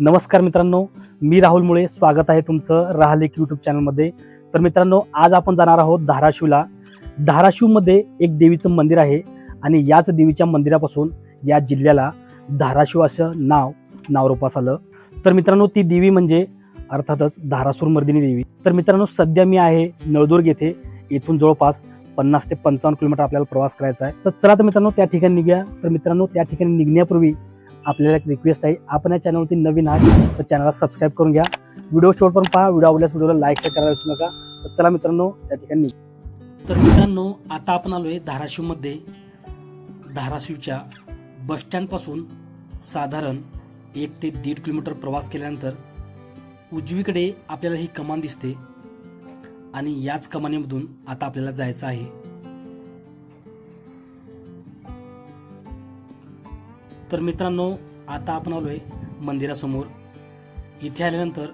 नमस्कार मित्रांनो मी राहुल मुळे. स्वागत आहे तुमचं राहलेक यूट्यूब चॅनलमध्ये तर मित्रांनो आज आपण जाणार आहोत धाराशिवला. धाराशिवमध्ये एक देवीचं मंदिर आहे आणि याच देवीच्या मंदिरापासून या जिल्ह्याला धाराशिव असं नाव नावरूपास आलं. तर मित्रांनो ती देवी म्हणजे अर्थातच धारासूर मर्दिनी देवी. तर मित्रांनो सध्या मी आहे नळदुर्ग येथे. इथून जवळपास पन्नास ते पंचावन्न किलोमीटर आपल्याला प्रवास करायचा आहे. तर चला तर मित्रांनो त्या ठिकाणी निघूया. तर मित्रांनो त्या ठिकाणी निघण्यापूर्वी आपल्याला एक रिक्वेस्ट आहे. आपण या चॅनलवरती नवीन आहात तर चॅनलला सबस्क्राईब करून घ्या. व्हिडिओ शॉर्ट पण पहा व्हिडिओ आवडल्यास व्हिडिओला लाईक शेअर करायला विसरू नका. तर चला मित्रांनो त्या ठिकाणी. तर मित्रांनो आता आपण आलो आहे धाराशिवमध्ये. धाराशिवच्या बस स्टँडपासून साधारण एक ते दीड किलोमीटर प्रवास केल्यानंतर उजवीकडे आपल्याला ही कमान दिसते. आणि याच कमानीमधून आता आपल्याला जायचं आहे. तर मित्रांनो आता आपण आलो आहे मंदिरासमोर. इथे आल्यानंतर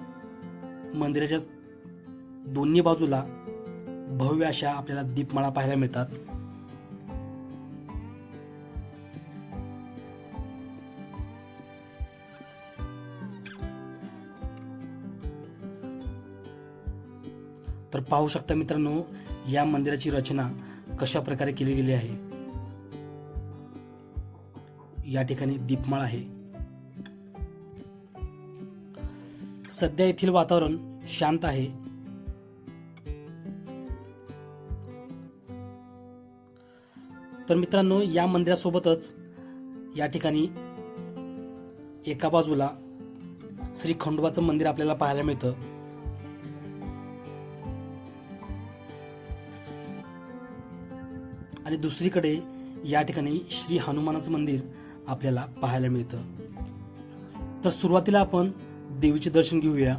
मंदिराच्या दोन्ही बाजूला भव्य अशा आपल्याला दीपमाळा पाहायला मिळतात. तर पाहू शकता मित्रांनो या मंदिराची रचना कशा प्रकारे केली गेली आहे. या ठिकाणी दीपमाळ आहे. सध्या येथील वातावरण शांत आहे. तर मित्रांनो या मंदिरासोबतच या ठिकाणी एका बाजूला श्री खंडोबाचं मंदिर आपल्याला पाहायला मिळतं. आणि दुसरीकडे या ठिकाणी श्री हनुमानाचं मंदिर आपल्याला पाहायला मिळतं. तर सुरुवातीला आपण देवीचे दर्शन घेऊया.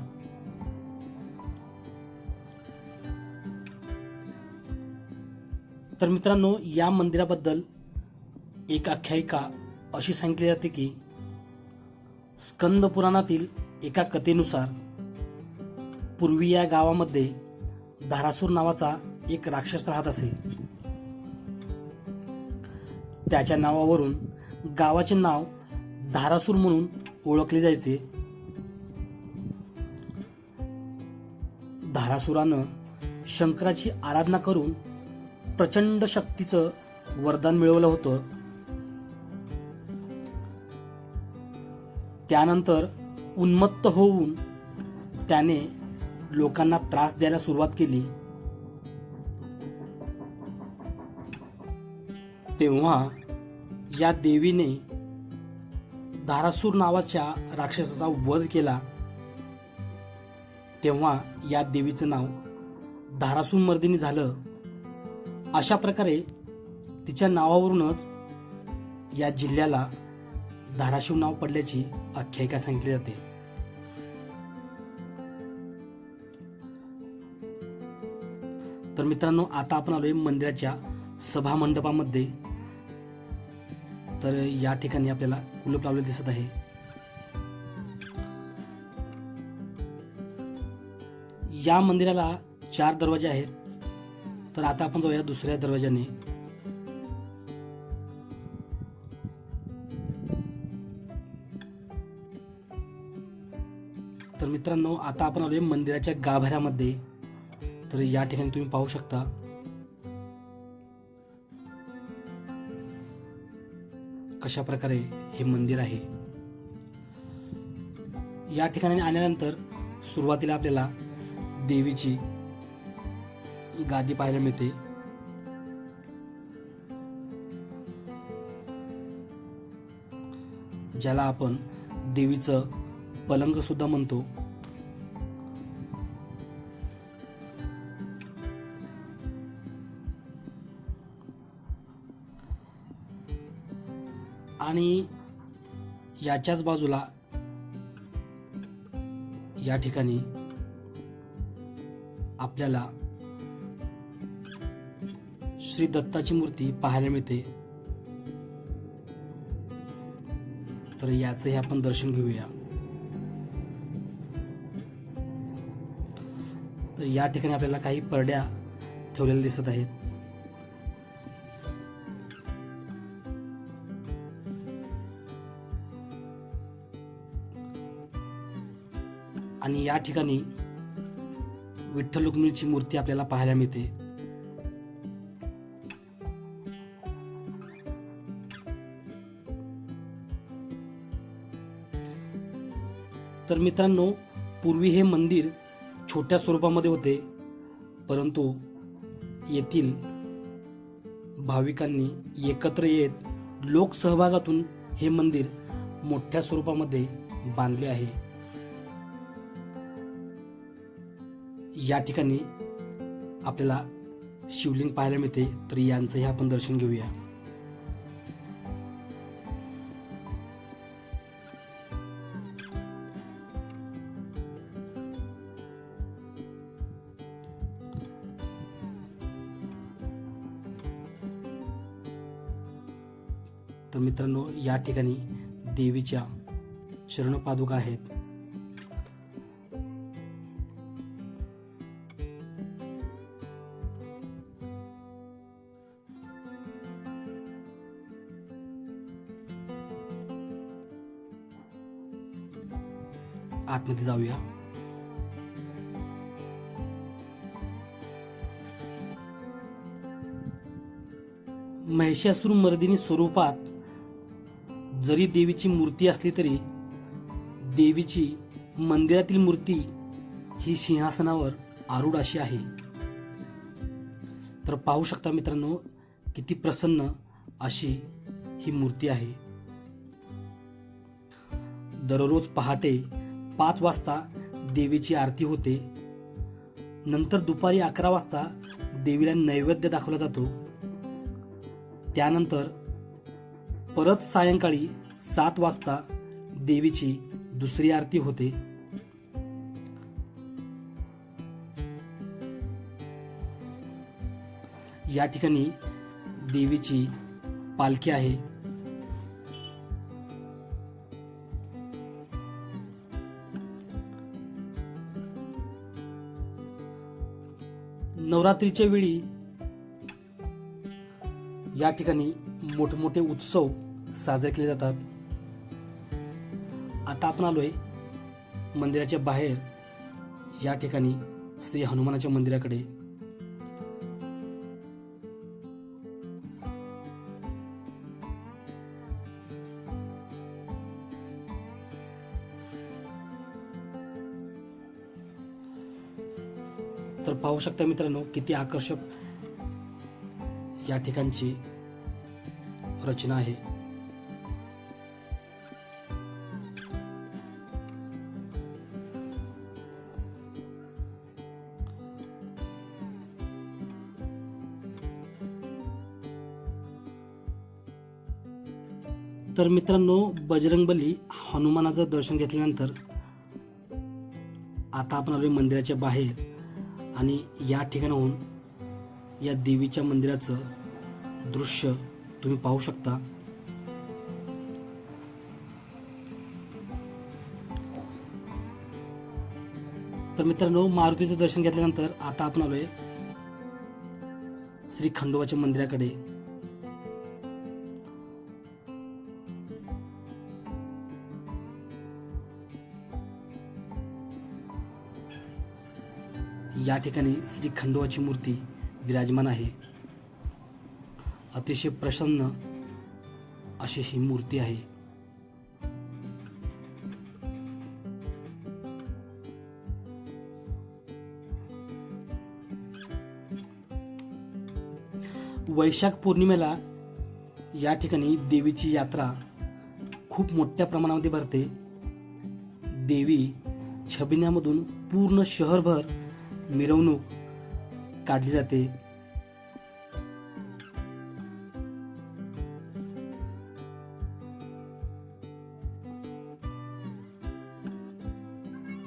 तर मित्रांनो या मंदिराबद्दल एक आख्यायिका अशी सांगितली जाते की स्कंद पुराणातील एका कथेनुसार पूर्वी या गावामध्ये धारासूर नावाचा एक राक्षस राहत असे. त्याच्या नावावरून गावाचे नाव धारासूर म्हणून ओळखले जायचे. धारासुरानं शंकराची आराधना करून प्रचंड शक्तीचं वरदान मिळवलं होतं. त्यानंतर उन्मत्त होऊन त्याने लोकांना त्रास द्यायला सुरुवात केली. तेव्हा या देवीने धारासूर नावाच्या राक्षसाचा वध केला. तेव्हा या देवीचं नाव धारासूर मर्दिनी झालं. अशा प्रकारे तिच्या नावावरूनच या जिल्ह्याला धाराशिव नाव पडल्याची आख्यायिका सांगितली जाते. तर मित्रांनो आता आपण आलोय मंदिराच्या सभा मंडपामध्ये तर या ठिकाणी आपल्याला कुलूप लावलेलं दिसत आहे. या मंदिराला चार दरवाजे आहेत. तर आता आपण जाऊया दुसऱ्या दरवाज्याने. तर मित्रांनो आता आपण आलोय मंदिराच्या गाभाऱ्यामध्ये. तर या ठिकाणी तुम्ही पाहू शकता. कशा प्रकारे हे मंदिर आहे? या ठिकाणी आल्यानंतर सुरुवातीला आपल्याला देवीची गादी पाहायला मिळते. ज्याला आपण देवीचं पलंग सुद्धा म्हणतो. आणि याच्याच बाजूला या ठिकाणी आपल्याला श्री दत्ताची मूर्ती पाहायला मिळते. तर याचंही आपण दर्शन घेऊया. तर या ठिकाणी आपल्याला काही परड्या ठेवलेल्या दिसत आहेत. आणि या ठिकाणी विठ्ठल रुक्मिणीची मूर्ती आपल्याला पाहायला मिळते. तर मित्रांनो पूर्वी हे मंदिर छोट्या स्वरूपामध्ये होते परंतु येथील भाविकांनी एकत्र येत लोकसहभागातून हे मंदिर मोठ्या स्वरूपामध्ये बांधले आहे. या ठिकाणी आपल्याला शिवलिंग पाहायला मिळते. तर यांचंही आपण दर्शन घेऊया. तर मित्रांनो या ठिकाणी देवीच्या शरणपादुका आहेत. आतमध्ये जाऊया. महिषासुर मर्दिनी स्वरूपात जरी देवीची मूर्ती असली तरी देवीची मंदिरातील मूर्ती ही सिंहासनावर आरूढ अशी आहे. तर पाहू शकता मित्रांनो किती प्रसन्न अशी ही मूर्ती आहे. दररोज पहाटे पाच वाजता देवीची आरती होते. नंतर दुपारी अकरा वाजता देवीला नैवेद्य दाखवला जातो. त्यानंतर परत सायंकाळी सात वाजता देवीची दुसरी आरती होते. या ठिकाणी देवीची पालखी आहे. नवरात्रीच्या वेळी या ठिकाणी मोठमोठे उत्सव साजरे केले जातात. आता आपण आलोय मंदिराच्या बाहेर या ठिकाणी श्री हनुमानाच्या मंदिराकडे. तर पाहू शकता मित्रांनो किती आकर्षक या ठिकाणची रचना आहे. तर मित्रांनो बजरंगबली हनुमानाचं दर्शन घेतल्यानंतर आता आपण आलोय मंदिराच्या बाहेर. आणि या ठिकाणाहून या देवीच्या मंदिराचं दृश्य तुम्ही पाहू शकता. तर मित्रांनो मारुतीचं दर्शन घेतल्यानंतर आता आपण आलोय श्री खंडोबाच्या मंदिराकडे. या ठिकाणी श्री खंडोबाची मूर्ती विराजमान आहे. अतिशय प्रसन्न अशी ही मूर्ती आहे. वैशाख पौर्णिमेला या ठिकाणी देवीची यात्रा खूप मोठ्या प्रमाणामध्ये भरते. देवी छबिन्यामधून पूर्ण शहरभर मिरवणूक काढली जाते.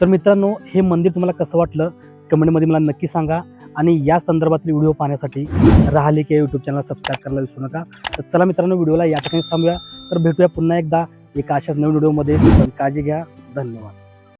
तर मित्रांनो हे मंदिर तुम्हाला कसं वाटलं? कमेंटमध्ये मला नक्की सांगा. आणि या संदर्भातील व्हिडिओ पाहण्यासाठी राहिले की यूट्यूब चॅनल सबस्क्राईब करायला विसरू नका. तर चला मित्रांनो व्हिडिओला या ठिकाणी थांबूया. तर भेटूया पुन्हा एकदा एका अशाच नवीन व्हिडिओमध्ये. काळजी घ्या. धन्यवाद.